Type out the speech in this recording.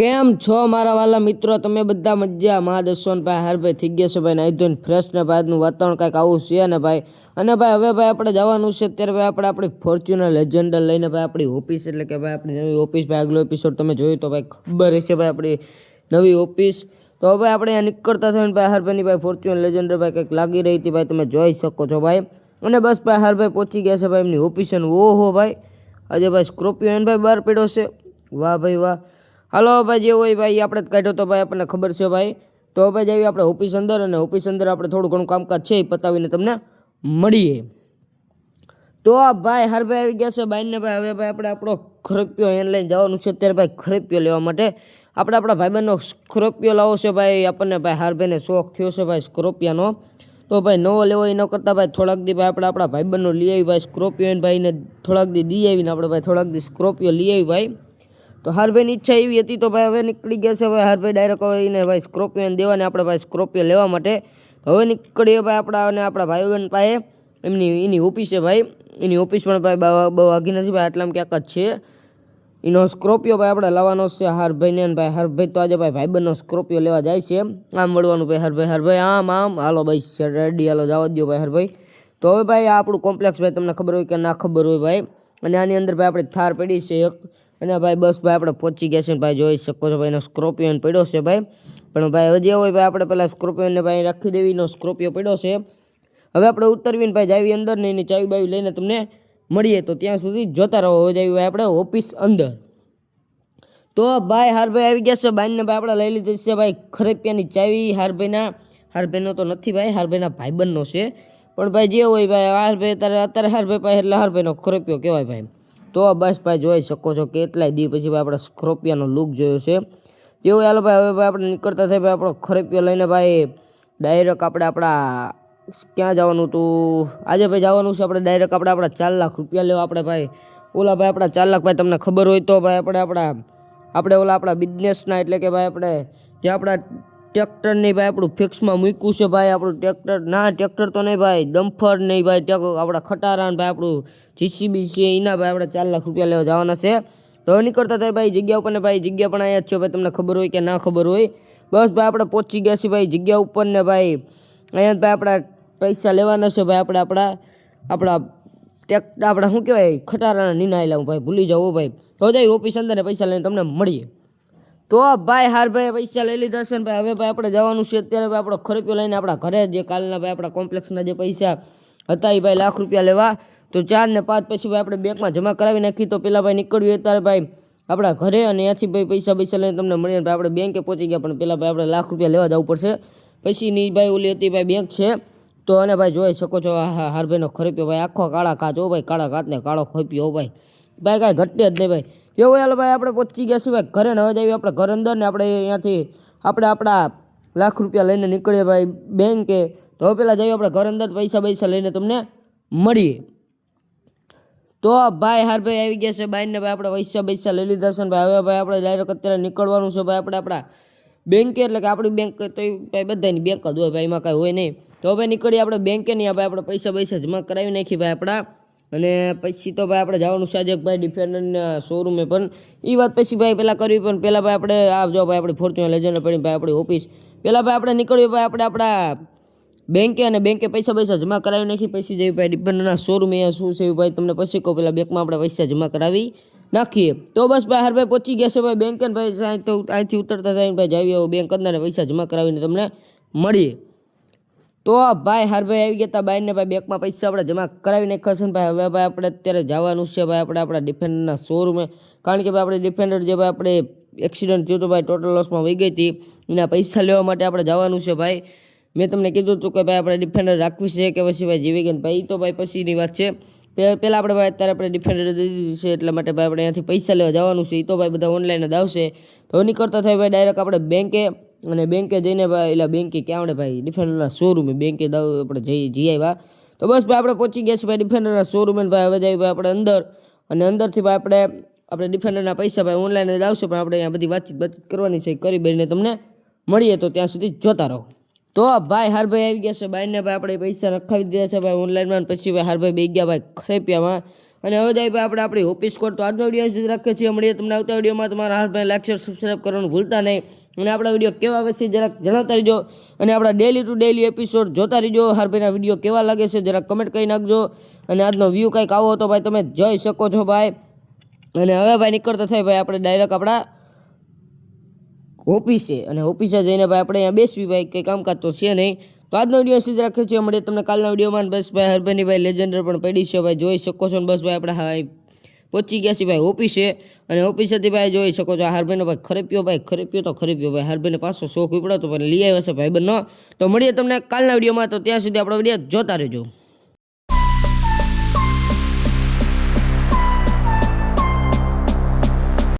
કેમ છો મારા વાલા મિત્રો? તમે બધા મજા મા દસોનભાઈ હારભાઈ થઈ ગયા છે ભાઈ નાઈ ધોઈને ફ્રેશ ને ભાઈ વાતાવરણ કાંઈક આવું છે ને ભાઈ? અને ભાઈ, હવે ભાઈ આપણે જવાનું છે ત્યારે ભાઈ આપણે આપણી ફોર્ચ્યુનર લેજન્ડર લઈને ભાઈ આપણી ઓફિસ એટલે કે ભાઈ આપણી નવી ઓફિસ ભાઈ આગલો એપિસોડ તમે જોયું તો ભાઈ ખબર હશે ભાઈ આપણી નવી ઓફિસ તો હવે આપણે અહીંયા નીકળતા થઈને ભાઈ હારભાઈની ભાઈ ફોર્ચ્યુનર લેજન્ડર ભાઈ કંઈક લાગી રહી હતી ભાઈ, તમે જોઈ શકો છો ભાઈ. અને બસ ભાઈ હારભાઈ પહોંચી ગયા છે ભાઈ એમની ઓફિસ અને ઓહો ભાઈ, આજે ભાઈ સ્કોર્પિયો એને ભાઈ બહાર પડ્યો છે. વાહ ભાઈ વાહ. હાલો ભાઈ, જે ભાઈ, આપણે જ કાઢ્યો તો ભાઈ, આપણને ખબર છે ભાઈ. તો ભાઈ જઈએ આપણે ઓફિસ અંદર અને ઓફિસ અંદર આપણે થોડું ઘણું કામકાજ છે એ પતાવીને તમને મળીએ. તો આ ભાઈ હાર ભાઈ આવી ગયા છે, બાઈને ભાઈ. હવે ભાઈ, આપણે આપણો ખરપિયો એને લઈને જવાનું છે. અત્યારે ભાઈ ખરપિયો લેવા માટે. આપણે આપણા ભાઈબંધનો સ્કોર્પિયો લાવો છે ભાઈ. આપણને ભાઈ, હારભાઈને શોખ થયો છે ભાઈ સ્કોર્પિયાનો તો ભાઈ, નવો લેવો એ ન કરતાં ભાઈ, થોડાક દી ભાઈ આપણે આપણા ભાઈબંધનો લઈ આવી ભાઈ સ્કોર્પિયો ભાઈને થોડાક દી દી આવીને આપણે ભાઈ, થોડાક દી સ્કોર્પિયો લઈ આવી ભાઈ. તો હારભાઈની ઈચ્છા એવી હતી તો ભાઈ હવે નીકળી ગયા છે ભાઈ હારભાઈ ડાયરેક્ટ હવે એને ભાઈ સ્કોર્પિયો દેવાને આપણે ભાઈ સ્કોર્પિયો લેવા માટે. હવે નીકળીએ ભાઈ આપણા અને આપણા ભાઈ બહેન પાસે. એમની, એની ઓફિસ છે ભાઈ. એની ઓફિસ પણ ભાઈ બહુ વાગી નથી ભાઈ, આટલામાં ક્યાંક જ છે. એનો સ્ક્રોપિયો ભાઈ આપણે લાવવાનો છે હરભાઈને અને ભાઈ હરભાઈ તો આજે ભાઈ ભાઈબંધનો સ્ક્રોપિયો લેવા જાય છે. આમ વળવાનું ભાઈ હરભાઈ હરભાઈ આમ આમ. હાલો ભાઈ રેડી, હાલો જવા દો ભાઈ હરભાઈ તો હવે ભાઈ આ આપણું કોમ્પ્લેક્સ ભાઈ તમને ખબર હોય કે ના ખબર હોય ભાઈ. અને આની અંદર ભાઈ આપણે થાર પડી છે એક. અને ભાઈ, બસ ભાઈ, આપણે પહોંચી ગયા છે ભાઈ, જોઈ શકો છો ભાઈ, એનો સ્કોર્પિયો પડ્યો છે ભાઈ. પણ ભાઈ, હજી હોય ભાઈ, આપણે પહેલાં સ્કોર્પિયોને ભાઈ રાખી દેવીનો સ્કોર્પિયો પડ્યો છે. હવે આપણે ઉતરવીને ભાઈ, જાવી અંદર ને એની ચાવી બાવી લઈને તમને મળીએ. તો ત્યાં સુધી જોતા રહો હવે જાવી ભાઈ, આપણે ઓફિસ અંદર. તો ભાઈ, હારભાઈ આવી ગયા છે, બાઈને ભાઈ, આપણે લઈ લીધી છે ભાઈ, ખરેપિયાની ચાવી, હારભાઈના. હારભાઈનો તો નથી ભાઈ, હારભાઈના ભાઈબંધનો છે. પણ ભાઈ, જે હોય ભાઈ હારભાઈ અત્યારે અત્યારે હારભાઈ પાસે એટલે હારભાઈનો ખરેપિયો કહેવાય ભાઈ. તો બસ ભાઈ જોઈ શકો છો કેટલાય દી પછી ભાઈ આપણે સ્ક્રોપિયાનો લુક જોયો છે. જેવું હાલો ભાઈ, હવે ભાઈ આપણે નીકળતા થાય ભાઈ આપણો ખરેપિયો લઈને ભાઈ ડાયરેક્ટ આપણે આપણા ક્યાં જવાનું હતું આજે ભાઈ જવાનું છે આપણે ડાયરેક્ટ આપણે આપણા ચાર લાખ રૂપિયા લેવા આપણે ભાઈ. ઓલા ભાઈ આપણા ચાર લાખ ભાઈ તમને ખબર હોય તો ભાઈ આપણે આપણા, આપણે ઓલા આપણા બિઝનેસના એટલે કે ભાઈ આપણે જે આપણા ટ્રેક્ટરની ભાઈ, આપણું ફિક્સમાં મૂક્યું છે ભાઈ, આપણું ટ્રેક્ટર. ના, ટ્રેક્ટર તો નહીં ભાઈ દમફર નહીં ભાઈ આપણા ખટારાન ભાઈ, આપણું જીસીબી છે, એના ભાઈ આપણે ચાર લાખ રૂપિયા લેવા જવાના છે. તો નીકળતા થાય ભાઈ, જગ્યા ઉપર ને ભાઈ, જગ્યા પણ અહીંયા જ છે ભાઈ, તમને ખબર હોય કે ના ખબર હોય. બસ ભાઈ, આપણે પહોંચી ગયા છીએ ભાઈ, જગ્યા ઉપર ને ભાઈ. અહીંયા ભાઈ આપણા પૈસા લેવાના છે ભાઈ, આપણે આપણા આપણા ટેક આપણા શું કહેવાય, ખટારાના નીના લાવું ભાઈ, ભૂલી જાઓ ભાઈ. તો જાય ઓફિસ અંદર પૈસા લઈને તમને મળીએ. તો ભાઈ, હાર ભાઈ, પૈસા લઈ લીધા છે ને ભાઈ. હવે ભાઈ, આપણે જવાનું છે અત્યારે ભાઈ, આપણો ખરીપ્યો લઈને આપણા ઘરે જે. કાલના ભાઈ, આપણા કોમ્પ્લેક્સના જે પૈસા હતા એ ભાઈ લાખ રૂપિયા લેવા. તો ચાર ને પાંચ પછી ભાઈ, આપણે બેંકમાં જમા કરાવી નાખી. તો પેલા ભાઈ નીકળ્યું અત્યારે ભાઈ આપણા ઘરે અને ત્યાંથી ભાઈ પૈસા પૈસા લઈને તમને મળીને ભાઈ, આપણે બેંકે પહોંચી ગયા. પણ પેલા ભાઈ, આપણે લાખ રૂપિયા લેવા જવું પડશે. પછી ની ભાઈ ઓલી હતી ભાઈ બેંક છે. તો અને ભાઈ જોઈ શકો છો હા હારભાઈનો ખરીપ્યો ભાઈ. આખો કાળા કાચ હો ભાઈ, કાળા કાચને કાળો ખોપ્યો ભાઈ. ભાઈ, કાંઈ ઘટે જ નહીં ભાઈ. કેવું હાલો ભાઈ આપણે પહોંચી ગયા છીએ ભાઈ ઘરે હવે જઈએ આપણે ઘર અંદર ને આપણે અહીંયાથી આપણે આપણા લાખ રૂપિયા લઈને નીકળીએ ભાઈ બેંકે. તો હવે પહેલાં જઈએ આપણે ઘર અંદર પૈસા પૈસા લઈને તમને મળીએ. તો ભાઈ હાર ભાઈ આવી ગયા છે બાઈને ભાઈ આપણે પૈસા પૈસા લઈ લીધા છે ભાઈ હવે ભાઈ આપણે ડાયરેક્ટ અત્યારે નીકળવાનું છે ભાઈ આપણે આપણા બેંકે એટલે કે આપણી બેંક તો ભાઈ બધાની બેંક જ હોય ભાઈ એમાં કાંઈ હોય નહીં. તો ભાઈ નીકળીએ આપણે બેંકે નહીં ભાઈ આપણે પૈસા પૈસા જમા કરાવી નાખી ભાઈ આપણા અને પછી તો ભાઈ આપણે જવાનું છે ભાઈ ડિફેન્ડરના શોરૂમે પણ. એ વાત પછી ભાઈ પહેલાં કરવી પણ પહેલાં ભાઈ આપણે આ જો ભાઈ આપણે ફોર્ચ્યુનર લેજન્ડ પડી ભાઈ આપણી ઓફિસ પહેલાં ભાઈ આપણે નીકળ્યું ભાઈ આપણે આપણા બેંકે અને બેંકે પૈસા પૈસા જમા કરાવી નાખી. પછી જેવી ભાઈ ડિફેન્ડરના શોરૂમ અહીંયા શું છે ભાઈ તમને પછી કહો પહેલાં બેંકમાં આપણે પૈસા જમા કરાવી નાખીએ. તો બસ ભાઈ હર ભાઈ પહોંચી ગયા છે ભાઈ બેંકે ભાઈ તો અહીંથી ઉતરતા થાય ભાઈ જાવી આવો બેંક અંદર પૈસા જમા કરાવીને તમને મળીએ. તો ભાઈ, હાર ભાઈ આવી ગયા હતા બાઈને, ભાઈ બેંકમાં પૈસા આપણે જમા કરાવી નાખ્યા છે ભાઈ. હવે ભાઈ આપણે અત્યારે જવાનું છે ભાઈ, આપણે આપણા ડિફેન્ડરના શોરૂમે કારણ કે ભાઈ આપણે ડિફેન્ડર જે ભાઈ આપણે એક્સિડન્ટ થયું હતો ભાઈ ટોટલ લોસમાં વહી ગઈ હતી. એના પૈસા લેવા માટે આપણે જવાનું છે ભાઈ. મેં તમને કીધું હતું કે ભાઈ આપણે ડિફેન્ડર રાખવી છે કે પછી ભાઈ જીવી ગયા ભાઈ તો ભાઈ પછીની વાત છે. પહેલાં આપણે ભાઈ અત્યારે આપણે ડિફેન્ડર દઈ દીધી છે, એટલા માટે ભાઈ આપણે અહીંયાથી પૈસા લેવા જવાનું છે. એ તો ભાઈ બધા ઓનલાઈન જ આવશે. તો નીકળતા થાય ભાઈ ડાયરેક્ટ આપણે બેંકે અને બેંકે જઈને ભાઈ એટલે બેંકે ક્યાં ભાઈ? ડિફેન્ડરના શોરૂમે બેંકે દાવ આપણે જઈ જઈ તો બસ ભાઈ, આપણે પહોંચી ગયા છીએ ભાઈ ડિફેન્ડરના શોરૂમે ભાઈ, હવે જઈએ ભાઈ આપણે અંદર. અને અંદરથી ભાઈ આપણે આપણે ડિફેન્ડરના પૈસા ભાઈ ઓનલાઈન જ આવશે, પણ આપણે અહીંયા બધી વાતચીત વાતચીત કરવાની છે, કરી બેને તમને મળીએ તો ત્યાં સુધી જોતા રહો. તો ભાઈ હારભાઈ આવી ગયા છે બાઈને ભાઈ આપણે પૈસા નખાવી દીધા છે ભાઈ ઓનલાઈનમાં પછી ભાઈ હારભાઈ બે ગયા ભાઈ, ખરેપિયામાં. અને હવે જાય ભાઈ આપણે આપણી ઓફિસ કોડ તો આજનો વીડિયો સુધી રાખીએ છીએ. મળીએ તમને આવતા વિડીયોમાં. તમારા હાથભાઈ લાઈક શેર સબસ્ક્રાઈબ કરવાનું ભૂલતા નહીં. અને આપણા વીડિયો કેવા આવે છે જરાક જણાવતા રહીજો. અને આપણા ડેલી ટુ ડેલી એપિસોડ જોતા રહીજો. હારભાઈના વીડિયો કેવા લાગે છે જરાક કમેન્ટ કરી નાખજો. અને આજનો વ્યૂ કંઈક આવો તો ભાઈ, તમે જોઈ શકો છો ભાઈ. અને હવે ભાઈ નીકળતા થાય ભાઈ આપણે ડાયરેક્ટ આપણા ઓફિસે. અને ઓફિસે જઈને ભાઈ આપણે અહીંયા બેસવી ભાઈ. કંઈ કામકાજ તો છે નહીં. તો આજનો વીડિયો સુધી રાખીએ છે મળીએ તમને કાલના વિડીયોમાં. બસ ભાઈ હરભાઈની ભાઈ લેજેન્ડર પણ પડી છે. ભાઈ, જોઈ શકો છો ને બસ ભાઈ, આપણે હા પહોંચી ગયા છે ભાઈ, ઓફિસે. અને ઓફિસેથી ભાઈ જોઈ શકો છો હારભાઈનો ભાઈ ખરેપ્યો ભાઈ, ખરેપ્યો તો ખરેપ્યો ભાઈ. હરભાઈને પાછો શોખ ઉપડ્યો તો પણ લઈ આવ્યો છે ભાઈ બંને તો મળીએ તમને કાલના વિડીયોમાં. તો ત્યાં સુધી આપણો વીડિયો જોતા રહેજો.